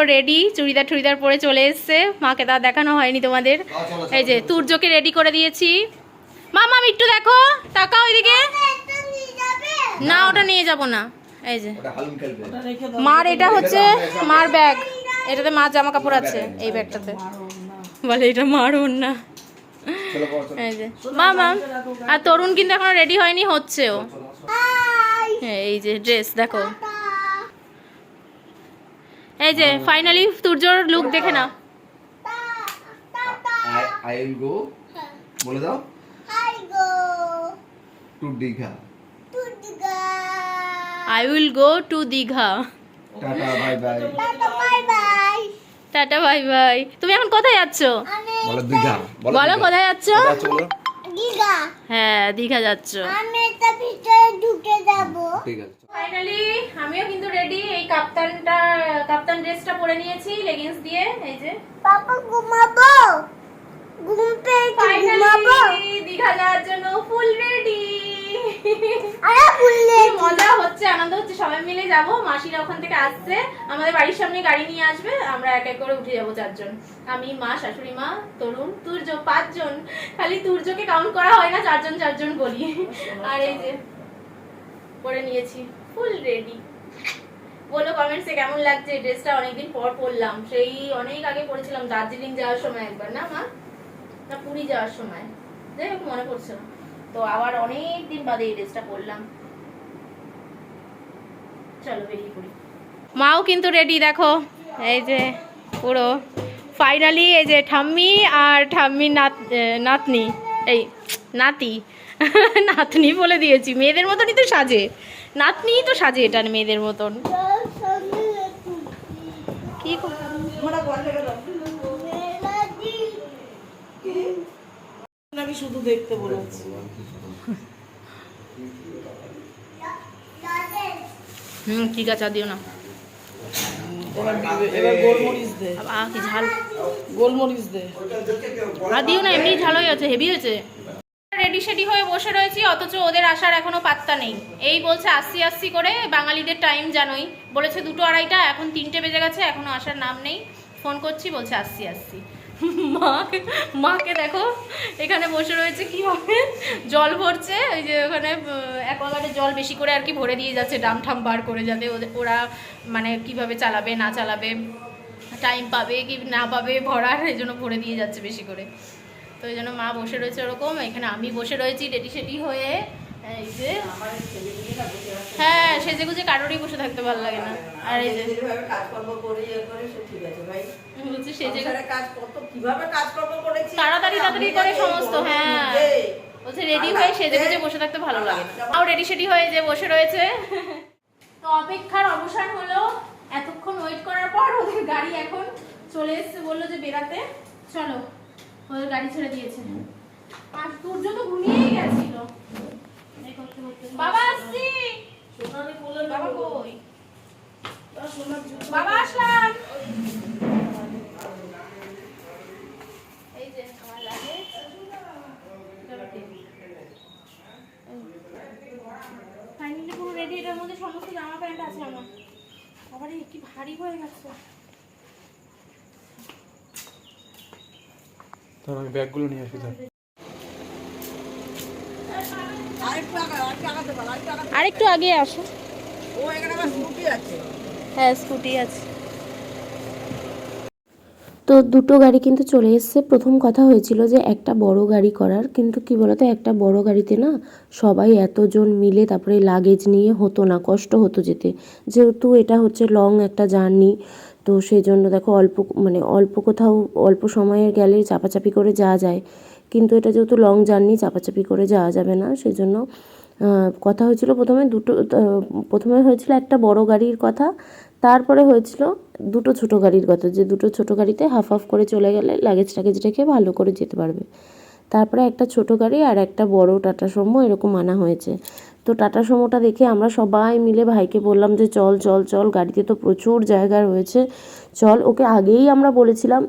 পুরো রেডি চুড়িদার টুড়িদার পরে চলে এসছে। মাকে তা দেখানো হয়নি তোমাদের। এই যে তুর্যকে রেডি করে দিয়েছি। মামা একটু দেখো তাকাও ওইদিকে না ওটা নিয়ে যাব না। এই যে। ওটা হালুম খেলবে। মার এটা হচ্ছে মার ব্যাগ এটাতে মার জামা কাপড় আছে এই ব্যাগটাতে বলে এটা মার ওর না এই যে। মামা আর তরুণ কিন্তু এখনও রেডি হয়নি হচ্ছেও। হ্যাঁ, এই যে ড্রেস দেখো। এই যে ফাইনালি সূর্যর লুক দেখে নাও। আই আই উইল গো বলে দাও। To Digha I will go to Digha tata bye bye tata bye bye তুমি এখন কোথায় যাচ্ছ? বলো দীঘা বলো। কোথায় যাচ্ছ? হ্যাঁ দীঘা যাচ্ছ। আমি তো ভিতরে ঢুকে যাব। ঠিক আছে ফাইনালি আমিও কিন্তু রেডি এই কাপ্তানটা কাপ্তান ড্রেসটা পরে নিয়েছি লেগিংস দিয়ে এই যে। পাপা ঘুমাবো? ঘুম ঘুমাবো? দীঘা যাওয়ার জন্য ফুল রেডি আরে ভুললে মজা হচ্ছে আনন্দ হচ্ছে সবাই মিলে যাব। মাসিরা ওখান থেকে আসছে। আমাদের বাড়ির সামনে গাড়ি নিয়ে আসবে আমরা এক এক করে উঠে যাব চারজন। আমি মা শাশুড়ি মা তরুণ তুর্য পাঁচজন। খালি তুর্যকে কাউন্ট করা হয় না চারজন চারজন বলি। আর এই যে পরে নিয়েছি ফুল রেডি বলো কমেন্টসে কেমন লাগছে? ড্রেসটা অনেকদিন পর পরলাম। সেই অনেক আগে পরেছিলাম দার্জিলিং যাওয়ার সময় একবার না মা? না পুরী যাওয়ার সময়। যাই হোক মনে পড়ছে না। তো আবার অনেক দিন বাদে এই ড্রেসটা পরলাম। চলো বেরিয়ে পড়ি। মাও কিন্তু রেডি দেখো। এই যে পুরো। ফাইনালি এই যে ঠাম্মি আর ঠাম্মির নাত নাতনি। এই নাতি। নাতনি বলে দিয়েছি মেয়েদের মতনই তো সাজে। নাতনি তো সাজে এটা মেয়েদের মতন। কি আমি শুধু দেখতে বলেছি। হুম ঠিক আছে দিও না। এবার গোলমরিচ দে। আহ কি ঝাল। গোলমরিচ দে। আর দিও না এমনি ঝাল হয়ে আছে হেভি হয়েছে। রেডি সেডি হয়ে বসে রয়েছি অথচ ওদের আসার এখনও পাত্তা নেই। এই বলছে আসছি আসছি করে বাঙালিদের টাইম জানোই। বলেছে দুটো আড়াইটা এখন তিনটে বেজে গেছে এখনও আসার নাম নেই। ফোন করছি বলছে আসছি আসছি মাকে মাকে দেখো, এখানে বসে রয়েছে কীভাবে জল ভরছে। ওই যে ওখানে অ্যাকোয়াগার্ডে জল বেশি করে আর কি ভরে দিয়ে যাচ্ছে, ডাম ঠাম বার করে ওদের- ওরা মানে কীভাবে চালাবে, না চালাবে টাইম পাবে কি না পাবে ভরার, এই জন্য ভরে দিয়ে যাচ্ছে বেশি করে। তো এই জন্য মা বসে রয়েছে ওরকম, এখানে আমি বসে রয়েছি রেডি সেডি হয়ে। হ্যাঁ সেজে গুজে কারোরই বসে থাকতে ভালো লাগে না। আর এই যে? কাজকর্ম করে ইয়ে করে সে ঠিক আছে ভাই। বলছি সেজে কাজ কত কীভাবে কাজকর্ম করেছি? তাড়াতাড়ি তাড়াতাড়ি করে সমস্ত হ্যাঁ। বলছে রেডি হয়ে সেজে গুজে বসে থাকতে ভালো লাগে না। তাও রেডি সেডি হয়ে যে বসে রয়েছে। তো অপেক্ষার অবসান হলো এতক্ষণ ওয়েট করার পর ওদের গাড়ি এখন চলে এসছে বলল যে বেরাতে চলো ওদের গাড়ি ছেড়ে দিয়েছে। আর সূর্য তো ঘুমিয়েই গেছিল। রেডি মধ্যে সমস্ত জামা প্যান্ট আছে আমার। আবার কি ভারী আমি ব্যাগগুলো নিয়ে আসি তাহলে আরেকটু আগা আসো। হ্যাঁ স্কুটি আছে। তো দুটো গাড়ি কিন্তু চলে এসছে। প্রথম কথা হয়েছিল যে একটা বড় গাড়ি করার, কিন্তু কি বলতো, একটা বড় গাড়িতে না সবাই এতজন মিলে তারপরে লাগেজ নিয়ে হতো না, কষ্ট হতো যেতে। যেহেতু এটা হচ্ছে লং একটা জার্নি তো সেই জন্য দেখো অল্প মানে অল্প কোথাও, অল্প সময়ে গেলে চাপাচাপি করে যাওয়া যায়। কিন্তু এটা যেহেতু লং জার্নি চাপাচাপি করে যাওয়া যাবে না সেই জন্য কথা হয়েছিল প্রথমে দুটো প্রথমে হয়েছিল একটা বড় গাড়ির কথা, তারপরে হয়েছিল দুটো ছোট গাড়ির কথা, যে দুটো ছোট গাড়িতে হাফ হাফ করে চলে গেলে লাগেজ টাগেজ রেখে ভালো করে যেতে পারবে। তারপরে একটা ছোট গাড়ি আর একটা বড় টাটা সুমো এরকম আনা হয়েছে। তো টাটা সুমোটা দেখে আমরা সবাই মিলে ভাইকে বললাম যে চল চল চল, গাড়িতে তো প্রচুর জায়গা রয়েছে। চল, ওকে আগেই আমরা বলেছিলাম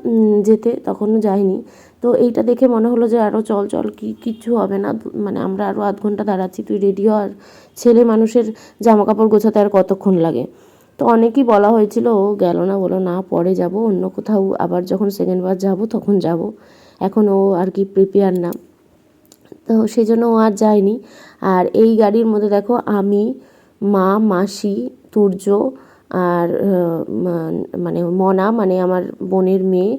যেতে, তখনও যাইনি। তো এইটা দেখে মনে হলো যে আরও চল চল, কি, কিচ্ছু হবে না। মানে আমরা আরও আধ ঘণ্টা দাঁড়াচ্ছি, তুই রেডি আর ছেলে মানুষের জামা কাপড় গোছাতে আর কতক্ষণ লাগে? তো অনেকেই বলা হয়েছিল, ও গেল না বলো না, পরে যাব, অন্য কোথাও। আবার যখন সেকেন্ড বার যাব, তখন যাব। এখন ও আর কি প্রিপেয়ার না। তো সেই জন্য ও আর যায়নি। আর এই গাড়ির মধ্যে দেখো আমি, মা, মাসি, তুর্য আর মানে মনা মানে আমার বোনের মেয়ে,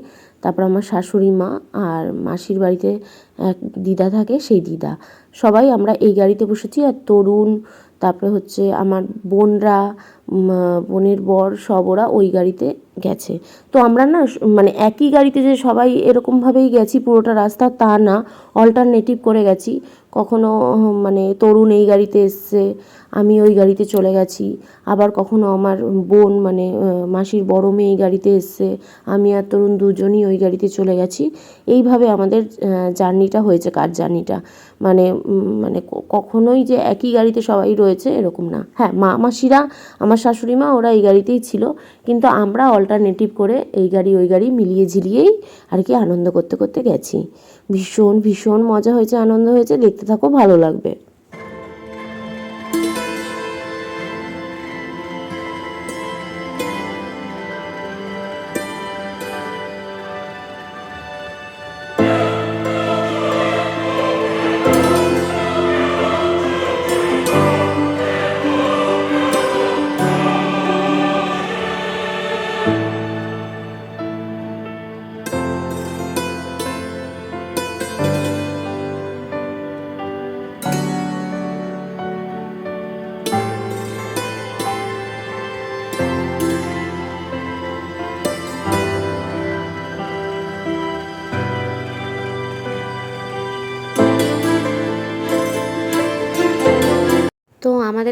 তারপর আমার শাশুড়ি মা আর মাসির বাড়িতে এক দিদা থাকে, সেই দিদা। সবাই আমরা এই গাড়িতে বসেছি আর তরুণ তারপরে হচ্ছে আমার বোনরা বোনের বর সব ওরা ওই গাড়িতে গেছে। তো আমরা না মানে একই গাড়িতে যে সবাই এরকমভাবেই গেছি পুরোটা রাস্তা, তা না। অল্টারনেটিভ করে গেছি। কখনো মানে তরুণ এই গাড়িতে এসছে আমি ওই গাড়িতে চলে গেছি। আবার কখনো আমার বোন মানে মাসির বড় মেয়ে এই গাড়িতে এসছে। আমি আর তরুণ দুজনই ওই গাড়িতে চলে গেছি। এইভাবে আমাদের জার্নিটা হয়েছে, কার জার্নিটা? মানে মানে কখনোই যে একই গাড়িতে সবাই রয়েছে, এরকম না। হ্যাঁ মা, মাসিরা, আমার শাশুড়ি মা, ওরা এই গাড়িতেই ছিল। কিন্তু আমরা অল্টারনেটিভ করে এই গাড়ি, ওই গাড়ি মিলিয়ে ঝিলিয়েই আর কি আনন্দ করতে করতে গেছি। ভীষণ ভীষণ মজা হয়েছে, আনন্দ হয়েছে। দেখতে থাকো, ভালো লাগবে।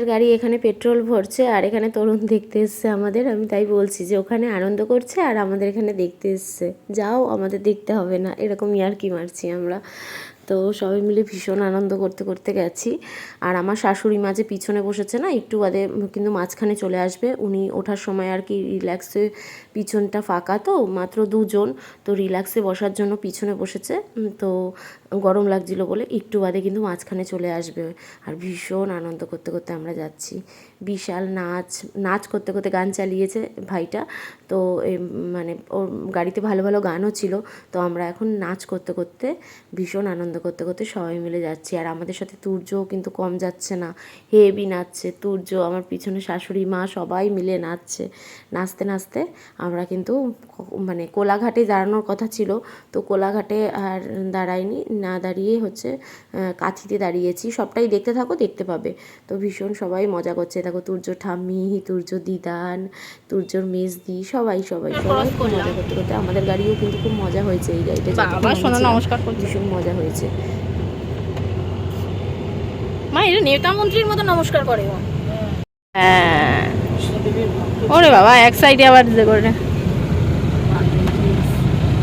আমাদের গাড়ি এখানে পেট্রোল ভরছে আর এখানে তরুণ দেখতে এসছে আমাদের। আমি তাই বলছি যে ওখানে আনন্দ করছে আর আমাদের এখানে দেখতে এসছে। যাও, আমাদের দেখতে হবে না। এরকম ইয়ার কি মারছি আমরা। তো সবাই মিলে ভীষণ আনন্দ করতে করতে গেছি। আর আমার শাশুড়ি মা যে পিছনে বসেছে না, একটু বাদে কিন্তু মাঝখানে চলে আসবে। উনি ওঠার সময় আর কি রিল্যাক্সে পিছনটা ফাঁকা তো, মাত্র দুজন। তো রিল্যাক্সে বসার জন্য পিছনে বসেছে। তো গরম লাগছিল বলে একটু বাদে কিন্তু মাঝখানে চলে আসবে। আর ভীষণ আনন্দ করতে করতে আমরা যাচ্ছি। বিশাল নাচ নাচ করতে করতে গান চালিয়েছে ভাইটা। তো মানে ওর গাড়িতে ভালো ভালো গানও ছিল। তো আমরা এখন নাচ করতে করতে ভীষণ আনন্দ করতে করতে সবাই মিলে যাচ্ছি। আর আমাদের সাথে তুর্যও কিন্তু কম যাচ্ছে না। হেভি নাচছে। তুর্য আমার পিছনে শাশুড়ি মা সবাই মিলে নাচছে। নাচতে নাচতে আমরা কিন্তু মানে কোলাঘাটে দাঁড়ানোর কথা ছিল। তো কোলাঘাটে আর দাঁড়াইনি। না দাঁড়িয়ে হচ্ছে কাঁথিতে দাঁড়িয়েছি। সবটাই দেখতে থাকো দেখতে পাবে। তো ভীষণ সবাই মজা করছে। দেখো তুর্য ঠাম্মি তুর্য দিদান তুর্যর মেজদি সবাই সবাই সবাই মজা করতে করতে আমাদের গাড়িও কিন্তু খুব মজা হয়েছে এই গাড়িটা। ভীষণ মজা হয়েছে। মা এটা নেতা মন্ত্রীর মতো নমস্কার করে হ্যাঁ। ওরে বাবা এক সাইডে আবার যে করে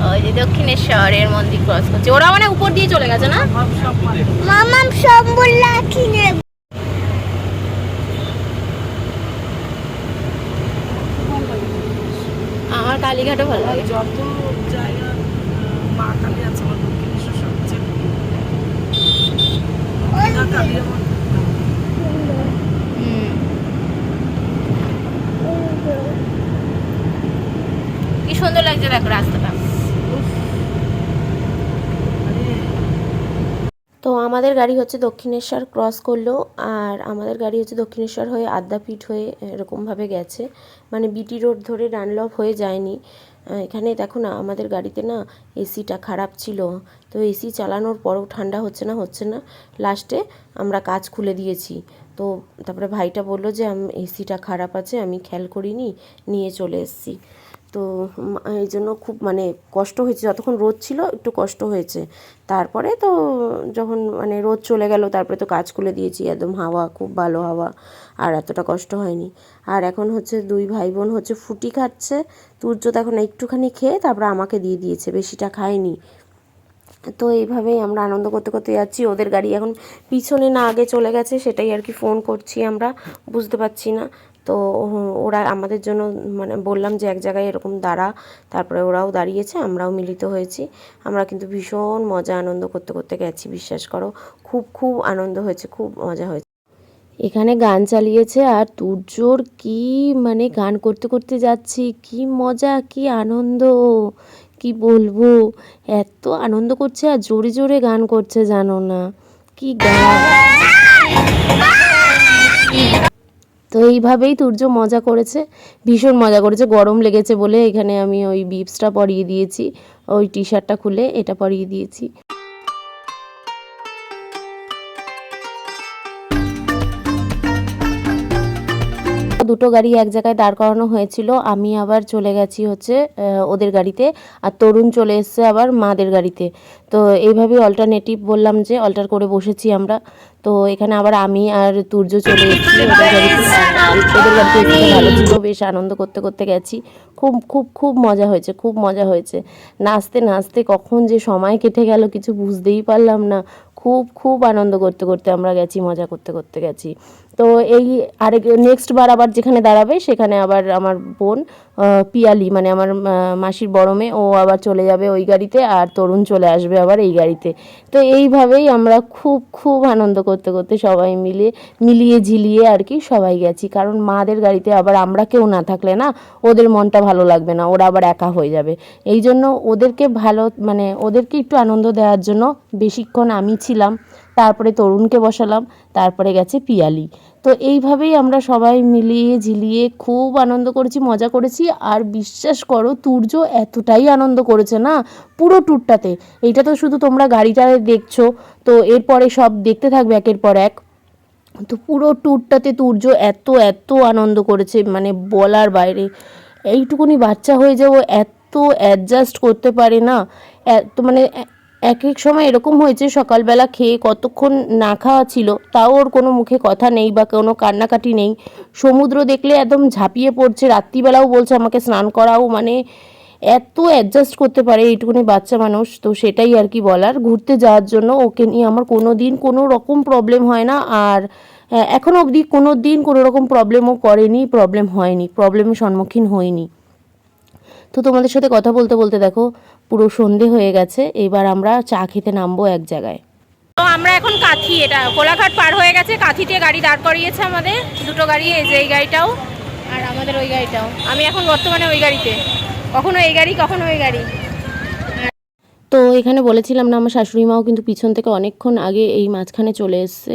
ওই যে দক্ষিণেশ্বরের মন্দির ক্রস করছে। ওরা মানে উপর দিয়ে চলে গেছে না? মামাম নেব আমার কালীঘাটও ভালো লাগে। যত জায়গা মা কালী আছে আমার দক্ষিণেশ্বর সবচেয়ে না কালী আমার হুম। কি সুন্দর লাগছে দেখো রাস্তাটা। তো আমাদের গাড়ি হচ্ছে দক্ষিণেশ্বর ক্রস করল, আর আমাদের গাড়ি হচ্ছে দক্ষিণেশ্বর হয়ে আদ্যাপীঠ হয়ে এরকমভাবে গেছে। মানে বিটি রোড ধরে ডানলপ হয়ে যায়নি। এখানে দেখো না, আমাদের গাড়িতে না এসিটা খারাপ ছিল। তো এসি চালানোর পরেও ঠান্ডা হচ্ছে না হচ্ছে না। লাস্টে আমরা কাজ খুলে দিয়েছি। তো তারপরে ভাইটা বলল যে, আমি, এসিটা খারাপ আছে, আমি খেয়াল করিনি, নিয়ে চলে এসেছি। তো এই জন্য খুব মানে কষ্ট হয়েছে। যতক্ষণ রোদ ছিল, একটু কষ্ট হয়েছে। তারপরে তো যখন মানে রোদ চলে গেল, তারপরে তো কাজ খুলে দিয়েছি। একদম হাওয়া, খুব ভালো হাওয়া, আর এতটা কষ্ট হয়নি। আর এখন হচ্ছে দুই ভাই বোন হচ্ছে ফুটি খাচ্ছে। তো এখন একটুখানি খেয়ে তারপরে আমাকে দিয়ে দিয়েছে। বেশিটা খায়নি। তো এইভাবেই আমরা আনন্দ করতে করতে যাচ্ছি। ওদের গাড়ি এখন পিছনে না আগে চলে গেছে, সেটাই আর কি ফোন করছি আমরা। বুঝতে পারছি না। তো ওরা আমাদের জন্য মানে বললাম যে এক জায়গায় এরকম দাঁড়া। তারপরে ওরাও দাঁড়িয়েছে, আমরাও মিলিত হয়েছি। আমরা কিন্তু ভীষণ মজা আনন্দ করতে করতে গেছি, বিশ্বাস করো। খুব খুব আনন্দ হয়েছে, খুব মজা হয়েছে। এখানে গান চালিয়েছে আর তুর্যর কি মানে গান করতে করতে যাচ্ছি। কি মজা, কি আনন্দ। কি বলব? এত আনন্দ করছে আর জোরে জোরে গান করছে, জানো না। কি গান? তো এইভাবেই তুর্য মজা করেছে, ভীষণ মজা করেছে। গরম লেগেছে বলে এখানে আমি ওই বিপসটা পরিয়ে দিয়েছি, ওই টি শার্টটা খুলে এটা পরিয়ে দিয়েছি। দুটো গাড়ি এক জায়গায় দাঁড় করানো হয়েছিল। আমি আবার চলে গেছি হচ্ছে ওদের গাড়িতে। আর তরুণ চলে এসছে আবার মাদের গাড়িতে। তো এইভাবেই অল্টারনেটিভ বললাম যে অল্টার করে বসেছি আমরা। তো এখানে আবার আমি আর তুর্য চলে এসেছি। ওদের গাড়িতে ওদের গাড়িতে ভালো ছিল। বেশ আনন্দ করতে করতে গেছি। খুব খুব খুব মজা হয়েছে খুব মজা হয়েছে। নাচতে নাচতে কখন যে সময় কেটে গেল কিছু বুঝতেই পারলাম না। খুব খুব আনন্দ করতে করতে আমরা গেছি মজা করতে করতে গেছি। তো এই আরেক নেক্সট বার আবার যেখানে দাঁড়াবে, সেখানে আবার আমার বোন পিয়ালি মানে আমার মাসির বড় মেয়ে, ও আবার চলে যাবে ওই গাড়িতে আর তরুণ চলে আসবে আবার এই গাড়িতে। তো এইভাবেই আমরা খুব খুব আনন্দ করতে করতে সবাই মিলে, মিলিয়ে ঝিলিয়ে আর কি সবাই গেছি। কারণ মাদের গাড়িতে আবার আমরা কেউ না থাকলে না ওদের মনটা ভালো লাগবে না, ওরা আবার একা হয়ে যাবে। এই জন্য ওদেরকে ভালো মানে ওদেরকে একটু আনন্দ দেওয়ার জন্য বেশিক্ষণ আমি ছিলাম। তারপরে তরুণকে বসালাম, তারপরে গেছে পিয়ালি। তো এইভাবেই আমরা সবাই মিলিয়ে ঝিলিয়ে খুব আনন্দ করেছি, মজা করেছি। আর বিশ্বাস করো, তুর্য এতটাই আনন্দ করেছে না, পুরো ট্যুরটাতে। এইটা তো শুধু তোমরা গাড়িটা দেখছ, তো এরপরে সব দেখতে থাকবে একের পর এক। তো পুরো ট্যুরটাতে তুর্য এত এত আনন্দ করেছে মানে বলার বাইরে। এইটুকুনি বাচ্চা হয়ে যাও এত অ্যাডজাস্ট করতে পারে না। এত মানে এক এক সময় এরকম হয়েছে সকালবেলা খেয়ে কতক্ষণ না খাওয়া ছিল তাও ওর কোনো মুখে কথা নেই বা কোনো কান্নাকাটি নেই। সমুদ্র দেখলে একদম ঝাঁপিয়ে পড়ছে রাত্রিবেলাও বলছে আমাকে স্নান করাও মানে এত অ্যাডজাস্ট করতে পারে এইটুকুনি বাচ্চা মানুষ তো সেটাই আর কি বলার। ঘুরতে যাওয়ার জন্য ওকে নিয়ে আমার কোনো দিন কোনো রকম প্রবলেম হয় না আর আহ, এখনও অবধি কোনো দিন কোনো রকম প্রবলেমও করেনি প্রবলেম হয়নি প্রবলেমের সম্মুখীন হয়নি তো তোমাদের সাথে কথা বলতে বলতে দেখো পুরো সন্ধে হয়ে গেছে এবার আমরা চা খেতে নামবো এক জায়গায়। তো আমরা এখন কাথি এটা কোলাঘাট পার হয়ে গেছে কাথিতে গাড়ি দাঁড় করিয়েছে আমাদের দুটো গাড়ি এই যে এই গাড়িটাও আর আমাদের ওই গাড়িটাও। আমি এখন বর্তমানে ওই গাড়িতে। কখনো এই গাড়ি কখনো ওই গাড়ি। তো এখানে বলেছিলাম না আমার শাশুড়ি মাও কিন্তু পিছন থেকে অনেকক্ষণ আগে এই মাঝখানে চলে এসছে।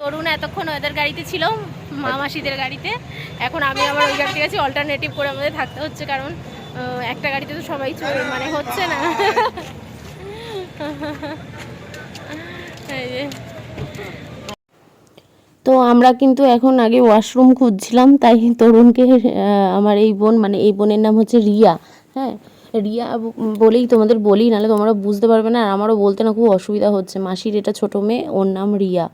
তরুণ এতক্ষণ ওদের গাড়িতে ছিল মা মাসিদের গাড়িতে। এখন আমি আমার ওই গাড়িতে গেছি অল্টারনেটিভ করে আমাদের থাকতে হচ্ছে কারণ একটা গাড়িতে তো সবাই চলে মানে হচ্ছে না। তো আমরা কিন্তু এখন আগে ওয়াশরুম খুঁজছিলাম, তাই তরুণকে আমার এই বোন মানে এই বোনের নাম হচ্ছে রিয়া হ্যাঁ? রিয়া বলেই তোমাদের বলি, নাহলে তোমরা বুঝতে পারবে না, আর আমারও বলতে না খুব অসুবিধা হচ্ছে। মাসির এটা ছোটো মেয়ে, ওর নাম রিয়া।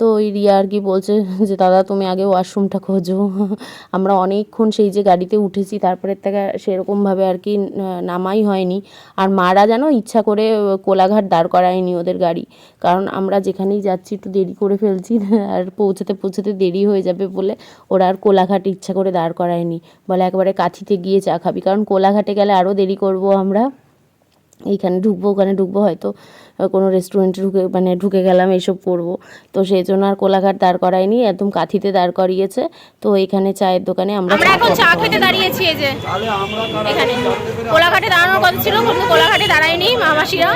তো ওই রিয়া আর কি বলছে যে, দাদা, তুমি আগে ওয়াশরুমটা খোঁজো। আমরা অনেকক্ষণ সেই যে গাড়িতে উঠেছি তারপরে থেকে সেরকমভাবে আর কি নামাই হয়নি। আর মারা যেন ইচ্ছা করে কোলাঘাট দাঁড় করায়নি ওদের গাড়ি। কারণ আমরা যেখানেই যাচ্ছি একটু দেরি করে ফেলছি, আর পৌঁছাতে পৌঁছাতে দেরি হয়ে যাবে বলে ওরা আর কোলাঘাট ইচ্ছা করে দাঁড় করায়নি। বলে একবারে কাঠিতে গিয়ে চা খাবি। কারণ কোলাঘাটে গেলে আরও দেরি করব আমরা। এইখানে ঢুকবো, ওখানে ঢুকবো, হয়তো কোনো রেস্টুরেন্টে ঢুকে মানে ঢুকে গেলাম এসব করব। তো সেই জন্য আর কোলাঘাট দাঁড় করায়নি একদম কাঁথিতে দাঁড় করিয়েছে। তো এখানে চায়ের দোকানে আমরা আমরা এখন চা খেতে দাঁড়িয়েছি এই যে। এখানে। কোলাঘাটে দাঁড়ানোর কথা ছিল কিন্তু কোলাঘাটে দাঁড়ায়নি মামাসিরা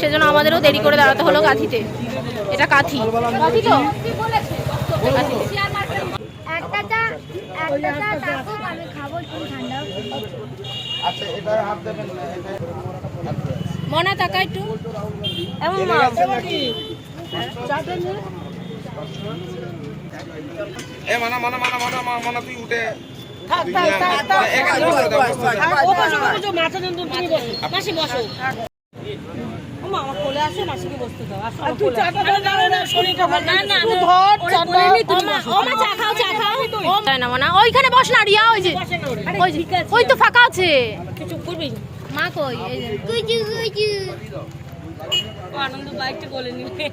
সেজন্য আমাদেরও দেরি করে দাঁড়াতে হলো কাঁথিতে। এটা কাঁথি। কাঁথি তো। কাঁথিতে। একটা চা একটা চা থাকুক আমি খাব একটু ঠান্ডা। মনা টাকা একটু। এমন মা এ মানা মানা মানা মানা মানা মানা তুই উঠে। বসে তুমি মাসি আমার কোলে আসো মাসিকে বসতে দাও। আমার কোলে চাটা দাও না না শরীরটা না না তুই ধর চাটা ও মা ও মা চা খাও চা খাও। ও তাই না মনা ওইখানে বস না রিয়া ওই যে। ওই যে ওই তো ফাঁকা আছে। কিছু করবি? মা কই? এই যে। কুচু কুচু ও আনন্দ বাইকটা কোলে নিবে।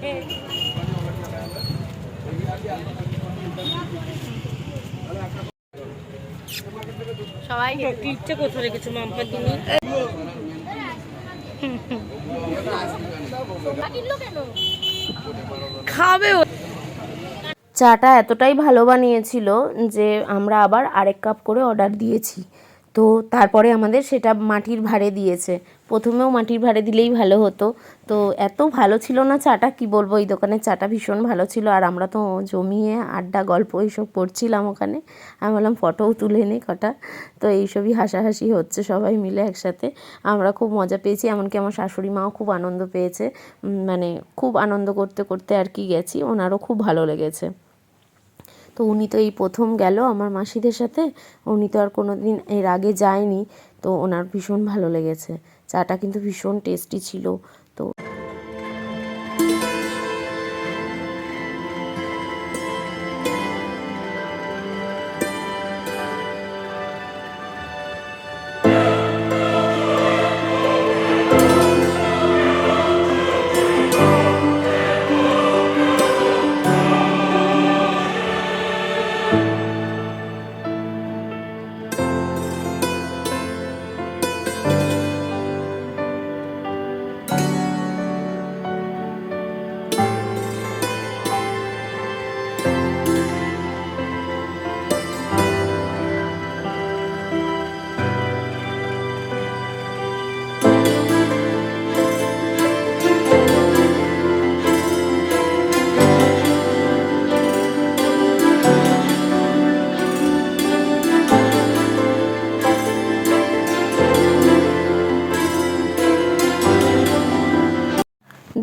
সবাই কি ইচ্ছে কোথায় রেখেছো মাম্পা তুমি। খাবে চাটা এতটাই ভালো বানিয়েছিল যে আমরা আবার আরেক কাপ করে অর্ডার দিয়েছি। তো তারপরে আমাদের সেটা মাটির ভাড়ে দিয়েছে। প্রথমেও মাটির ভাড়ে দিলেই ভালো হতো। তো এত ভালো ছিল না চাটা, কি বলব, এই দোকানের চাটা ভীষণ ভালো ছিল। আর আমরা তো জমিয়ে আড্ডা, গল্প এইসব করছিলাম ওখানে। আমি বললাম, ফটোও তুলে নিই কটা। তো এইসবই হাসাহাসি হচ্ছে সবাই মিলে একসাথে। আমরা খুব মজা পেয়েছি, এমনকি আমার শাশুড়ি মাও খুব আনন্দ পেয়েছে। মানে খুব আনন্দ করতে করতে আর কি গেছি, ওনারও খুব ভালো লেগেছে। তো উনি তো এই প্রথম গেল আমার মাসিদের সাথে। উনি তো আর কোনো দিন এর আগে যায়নি। তো ওনার ভীষণ ভালো লেগেছে। চাটা কিন্তু ভীষণ টেস্টি ছিল।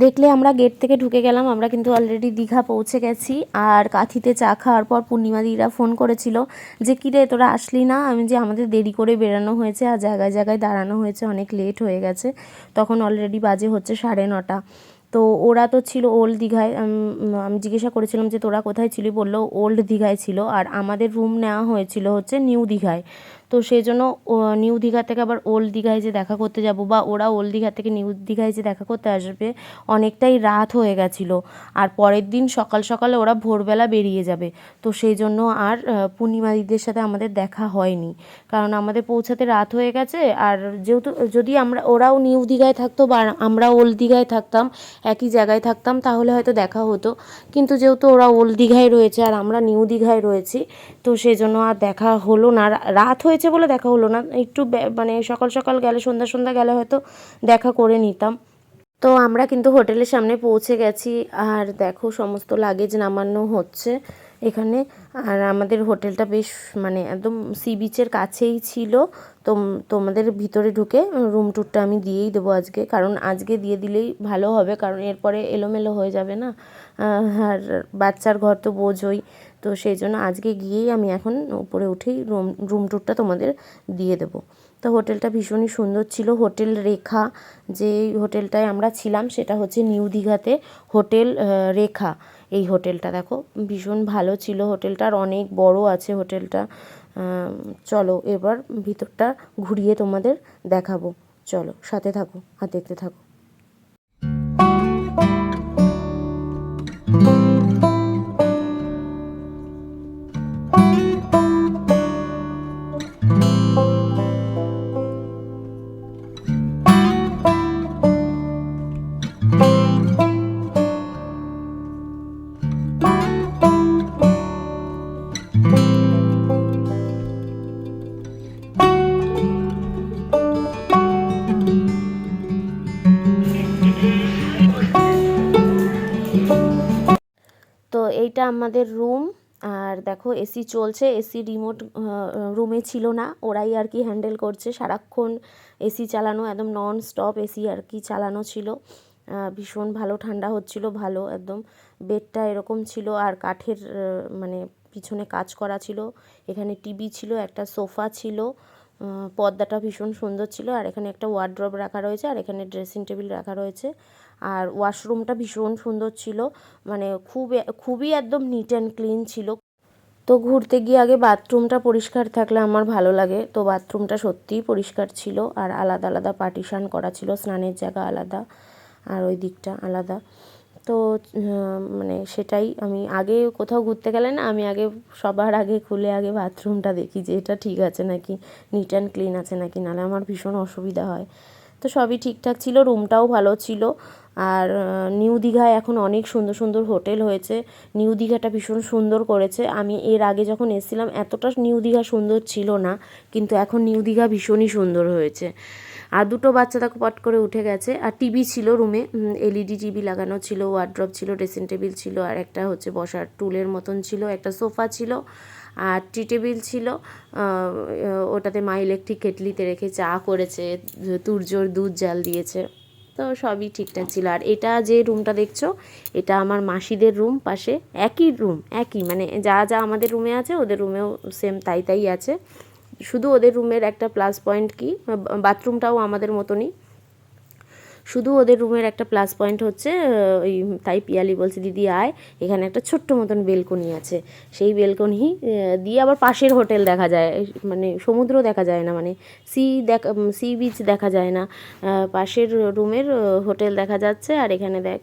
দেখলে আমরা গেট থেকে ঢুকে গেলাম, আমরা কিন্তু অলরেডি দীঘা পৌঁছে গেছি। আর কাঁথিতে চা খাওয়ার পর পূর্ণিমা দিদিরা ফোন করেছিল যে, কী রে, তোরা আসলি না? আমি যে, আমাদের দেরি করে বেরানো হয়েছে আর জায়গায় জায়গায় দাঁড়ানো হয়েছে, অনেক লেট হয়ে গেছে। তখন অলরেডি বাজে হচ্ছে সাড়ে নটা। তো ওরা তো ছিল ওল্ড দীঘায়। আমি জিজ্ঞাসা করেছিলাম যে, তোরা কোথায় ছিলি? বলল ওল্ড দীঘায় ছিল। আর আমাদের রুম নেওয়া হয়েছিল হচ্ছে নিউ দীঘায়। তো সেই জন্য নিউ দীঘা থেকে আবার ওল্ড দীঘায় যে দেখা করতে যাব বা ওরা ওল্ড দীঘা থেকে নিউ দীঘায় যে দেখা করতে আসবে, অনেকটাই রাত হয়ে গেছিল। আর পরের দিন সকাল সকালে ওরা ভোরবেলা বেরিয়ে যাবে। তো সেই জন্য আর পূর্ণিমা দিদিদের সাথে আমাদের দেখা হয়নি। কারণ আমাদের পৌঁছাতে রাত হয়ে গেছে। আর যেহেতু, যদি আমরা, ওরাও নিউ দীঘায় থাকতো বা আমরা ওল্ড দীঘায় থাকতাম, একই জায়গায় থাকতাম, তাহলে হয়তো দেখা হতো। কিন্তু যেহেতু ওরা ওল্ড দীঘায় রয়েছে আর আমরা নিউ দীঘায় রয়েছি, তো সেই জন্য আর দেখা হলো না। রাত হয়েছে বলে দেখা হলো না। একটু মানে সকাল সকাল গেলে, সন্ধ্যা সন্ধ্যা গেলে হয়তো দেখা করে নিতাম। তো আমরা কিন্তু হোটেলের সামনে পৌঁছে গেছি। আর দেখো সমস্ত লাগেজ নামানো হচ্ছে এখানে। আর আমাদের হোটেলটা বেশ মানে একদম সি বিচের কাছেই ছিল। তো তোমাদের ভিতরে ঢুকে রুম ট্যুরটা আমি দিয়েই দেবো আজকে। কারণ আজকে দিয়ে দিলেই ভালো হবে। কারণ এরপরে এলোমেলো হয়ে যাবে না। আর বাচ্চার ঘর তো বোঝোই। তো সেই জন্য আজকে গিয়েই আমি এখন উপরে উঠেই রুম রুম ট্যুরটা তোমাদের দিয়ে দেবো। তো হোটেলটা ভীষণই সুন্দর ছিল। হোটেল রেখা যে হোটেলটায় আমরা ছিলাম সেটা হচ্ছে নিউ দীঘাতে হোটেল রেখা এই হোটেলটা। দেখো, ভীষণ ভালো ছিল হোটেলটা আর অনেক বড় আছে হোটেলটা। চলো এবার ভিতরটা ঘুরিয়ে তোমাদের দেখাবো। চলো, সাথে থাকো আর দেখতে থাকো। আমাদের রুম আর দেখো এসি চলছে এসি রিমোট রুমে ছিল না। ওরাই আর কি হ্যান্ডেল করছে। সারাক্ষণ এসি চালানো, একদম নন স্টপ এসি আর কি চালানো ছিল। ভীষণ ভালো, ঠান্ডা হচ্ছিল, ভালো একদম। বেডটা এরকম ছিল, আর কাঠের মানে পিছনে কাজ করা ছিল। এখানে টিভি ছিল, একটা সোফা ছিল। পর্দাটা ভীষণ সুন্দর ছিল। আর এখানে একটা ওয়ার্ড্রব রাখা রয়েছে, আর এখানে ড্রেসিং টেবিল রাখা রয়েছে। আর ওয়াশরুমটা ভীষণ সুন্দর ছিল। মানে খুব, খুবই একদম নিট অ্যান্ড ক্লিন ছিল। তো ঘুরতে গিয়ে আগে বাথরুমটা পরিষ্কার থাকলে আমার ভালো লাগে। তো বাথরুমটা সত্যিই পরিষ্কার ছিল আর আলাদা আলাদা পার্টিশান করা ছিল। স্নানের জায়গা আলাদা আর ওই দিকটা আলাদা। তো মানে সেটাই আমি আগে কোথাও ঘুরতে গেলে না আমি আগে সবার আগে খুলে আগে বাথরুমটা দেখি যে এটা ঠিক আছে নাকি নিট অ্যান্ড ক্লিন আছে নাকি। নাহলে আমার ভীষণ অসুবিধা হয়। তো সবই ঠিকঠাক ছিল রুমটাও ভালো ছিল। আর নিউ দীঘায় এখন অনেক সুন্দর সুন্দর হোটেল হয়েছে। নিউ দীঘাটা ভীষণ সুন্দর করেছে। আমি এর আগে যখন এসেছিলাম, এতটা নিউ দীঘা সুন্দর ছিল না, কিন্তু এখন নিউ দীঘা ভীষণই সুন্দর হয়েছে। আর দুটো বাচ্চা তাকে পট করে উঠে গেছে। আর টিভি ছিল রুমে এলইডি টিভি লাগানো ছিল ওয়ার্ড্রপ ছিল ড্রেসিং টেবিল ছিল, আর একটা হচ্ছে বসার টুলের মতন ছিল, একটা সোফা ছিল, আর টি টেবিল ছিল। ওটাতে মা ইলেকট্রিক কেটলিতে রেখে চা করেছে তুর্যর দুধ জাল দিয়েছে। তো সবই ঠিকঠাক ছিল। আর এটা যে রুমটা দেখছ, এটা আমার মাসিদের রুম পাশে একই রুম একই মানে যা যা আমাদের রুমে আছে, ওদের রুমেও সেম তাই তাই আছে। শুধু ওদের রুমের একটা প্লাস পয়েন্ট কি বাথরুমটাও আমাদের মতনই। শুধু ওদের রুমের একটা প্লাস পয়েন্ট হচ্ছে ওই তাই পিয়ালি বলছে, দিদি আয়, এখানে একটা ছোট্ট মতন বেলকনি আছে। সেই বেলকনি দিয়ে আবার পাশের হোটেল দেখা যায় মানে সমুদ্র দেখা যায় না মানে সি দেখা সি বিচ দেখা যায় না। পাশের রুমের হোটেল দেখা যাচ্ছে, আর এখানে দেখ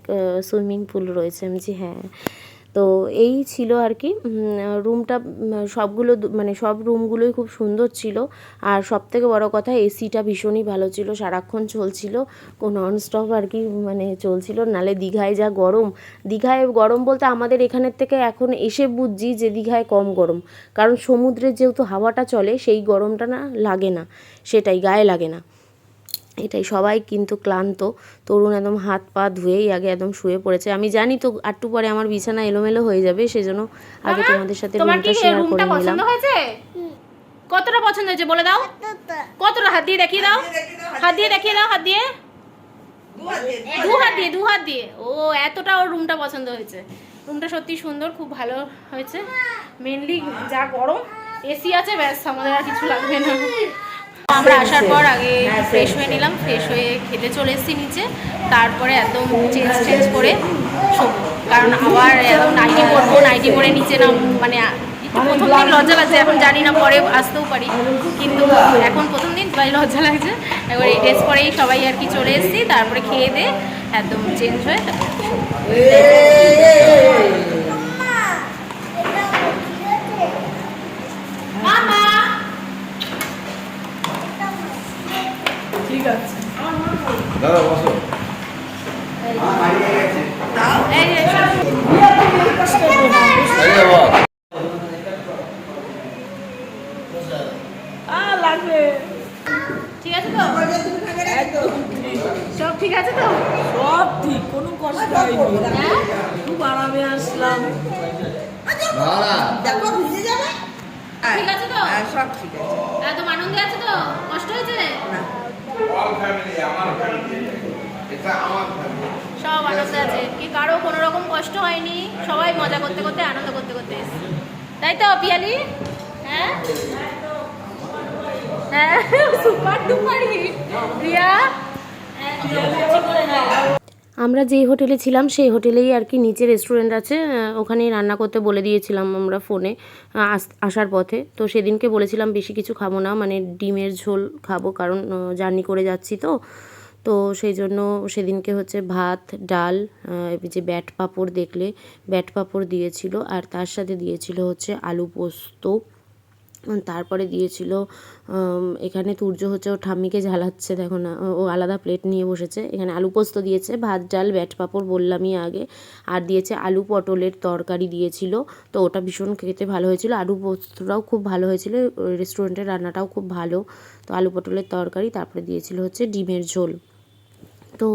সুইমিং পুল রয়েছে। আমি হ্যাঁ। তো এই ছিল আর কি রুমটা সবগুলো মানে সব রুমগুলোই খুব সুন্দর ছিল। আর সব থেকে বড় কথা এসিটা ভীষণই ভালো ছিল, সারাক্ষণ চলছিল নন স্টপ আর কি মানে চলছিল। নালে দীঘায় যা গরম, দীঘায় গরম বলতে আমাদের এখানের থেকে এখন এসে বুঝছি যে দীঘায় কম গরম। কারণ সমুদ্রের যেহেতু হাওয়াটা চলে, সেই গরমটা না লাগে না, সেটাই গায়ে লাগে না। এটাই সবাই কিন্তু ক্লান্ত। তরুণ একদম হাত পা ধুয়েই আগে একদম শুয়ে পড়েছে। আমি জানি তো একটু পরে আমার বিছানা এলোমেলো হয়ে যাবে সেজন্য আগে তোমাদের সাথে রুমটা শেয়ার করে নিলাম। পছন্দ হয়েছে? কতটা পছন্দ হয়েছে বলে দাও। কতটা হাত দিয়ে দেখিয়ে দাও। হাত দিয়ে দেখিয়ে দাও হাত দিয়ে। দু হাত দিয়ে দু হাত দিয়ে। ও এতটা ওর রুমটা পছন্দ হয়েছে। রুমটা সত্যি সুন্দর খুব ভালো হয়েছে। মেনলি যা গরম এসি আছে ব্যাস আমাদের আর কিছু লাগবে না। আমরা আসার পর আগে ফ্রেশ হয়ে নিলাম ফ্রেশ হয়ে খেতে চলে এসেছি নিচে। তারপরে একদম চেঞ্জ চেঞ্জ করে শোবো। কারণ আবার একদম নাইটি পরবো নাইটি পরে নিচে নাম মানে প্রথম দিন লজ্জা লাগছে এখন জানি না পরে আসতেও পারি। কিন্তু এখন প্রথম দিন তাই লজ্জা লাগছে। এবার এই ড্রেস পরেই সবাই আর কি চলে এসেছি তারপরে খেয়ে দিয়ে একদম চেঞ্জ হয়ে মামা! দাদা বসো। ঠিক আছে তো? সব ঠিক আছে তো? সব ঠিক কোনো কষ্ট হয়নি। হ্যাঁ খুব আরামে আসলাম। না না দেখো ভিজে যাবে ঠিক আছে তো? হ্যাঁ সব ঠিক আছে। একদম আনন্দে আছে তো? কষ্ট হয়েছে? অল ফ্যামিলি আমার ফ্যামিলি এটা আমার ফ্যামিলি সব আনন্দ আছে। কি কারও কোনো রকম কষ্ট হয়নি সবাই মজা করতে করতে আনন্দ করতে করতে এসেছে। তাই তো পিয়ালি? হ্যাঁ? হ্যাঁ সুপার ডুপার প্রিয়া আমরা যেই হোটেলে ছিলাম, সেই হোটেলেই আর কি নিচে রেস্টুরেন্ট আছে ওখানেই রান্না করতে বলে দিয়েছিলাম আমরা ফোনে আস- আসার পথে। তো সেদিনকে বলেছিলাম, বেশি কিছু খাব না মানে ডিমের ঝোল খাব, কারণ জার্নি করে যাচ্ছি তো। তো সেই জন্য সেদিনকে হচ্ছে ভাত, ডাল যে ব্যাট পাঁপড় দেখলে, ব্যাট পাঁপড় দিয়েছিল, আর তার সাথে দিয়েছিল হচ্ছে আলু পোস্ত। তারপরে দিয়েছিল এখানে তুর্য হচ্ছে ও ঠাম্মিকে ঝালাচ্ছে দেখো না, ও- ও আলাদা প্লেট নিয়ে বসেছে, এখানে আলু পোস্ত দিয়েছে, ভাত, ডাল, ব্যাট পাঁপড় বললামই আগে, আর দিয়েছে আলু পটলের তরকারি দিয়েছিল, তো ওটা ভীষণ খেতে ভালো হয়েছিল, আলু পোস্তটাও খুব ভালো হয়েছিল রেস্টুরেন্টের রান্নাটাও খুব ভালো, তো আলু পটলের তরকারি, তারপরে দিয়েছিল হচ্ছে ডিমের ঝোল, তো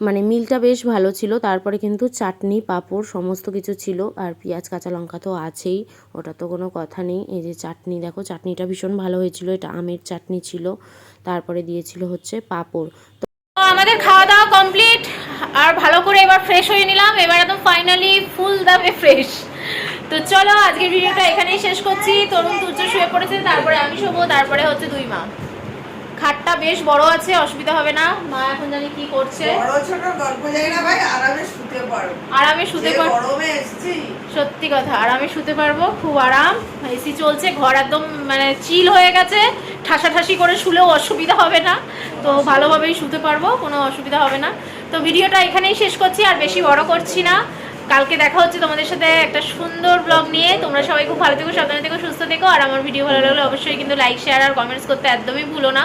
মানে মিলটা বেশ ভালো ছিল। তারপরে কিন্তু চাটনি, পাঁপড় সমস্ত কিছু ছিল আর পেঁয়াজ, কাঁচা লঙ্কা তো আছেই। ওটা তো কোনো কথা নেই। এই যে চাটনি, দেখো চাটনিটা ভীষণ ভালো হয়েছিল। এটা আমের চাটনি ছিল। তারপরে দিয়েছিল হচ্ছে পাঁপড়। তো আমাদের খাওয়া দাওয়া কমপ্লিট। আর ভালো করে এবার ফ্রেশ হয়ে নিলাম। এবার একদম ফাইনালি ফুল দামে ফ্রেশ তো চলো আজকের ভিডিওটা এখানেই শেষ করছি। তরুণ তুর্য শুয়ে পড়েছে। তারপরে আমি শোবো। তারপরে হচ্ছে দুই মা। খাটটা বেশ বড় আছে অসুবিধা হবে না। মা এখন জানি কি করছে। বড় ছোট গল্প যাই না ভাই আরামে শুতে পারো। আরামে শুতে পার গরমে এসছি। সত্যি কথা আরামে শুতে পারব খুব আরাম। এসি চলছে ঘর একদম মানে চিল হয়ে গেছে। ঠাসাঠাসি করে শুলেও অসুবিধা হবে না। তো ভালোভাবেই শুতে পারব কোনো অসুবিধা হবে না। তো ভিডিওটা এখানেই শেষ করছি আর বেশি বড় করছি না। কালকে দেখা হচ্ছে তোমাদের সাথে একটা সুন্দর ব্লগ নিয়ে। তোমরা সবাই খুব ভালো থেকো সাবধানে থেকো সুস্থ থেকো। আর আমার ভিডিও ভালো লাগলে অবশ্যই কিন্তু লাইক শেয়ার আর কমেন্টস করতে একদমই ভুলো না।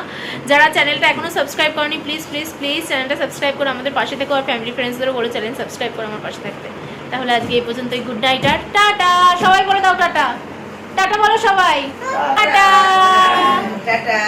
যারা চ্যানেলটা এখনও সাবস্ক্রাইব করনি প্লিজ প্লিজ প্লিজ চ্যানেলটা সাবস্ক্রাইব করে আমাদের পাশে থেকো আর ফ্যামিলি ফ্রেন্ডসদেরও বলে চ্যানেল সাবস্ক্রাইব করে আমার পাশে থাকতে। তাহলে আজকে এই পর্যন্তই গুড নাইট আর টাটা। সবাই বলে দাও টাটা। টাটা বলো সবাই। টাটা। টাটা।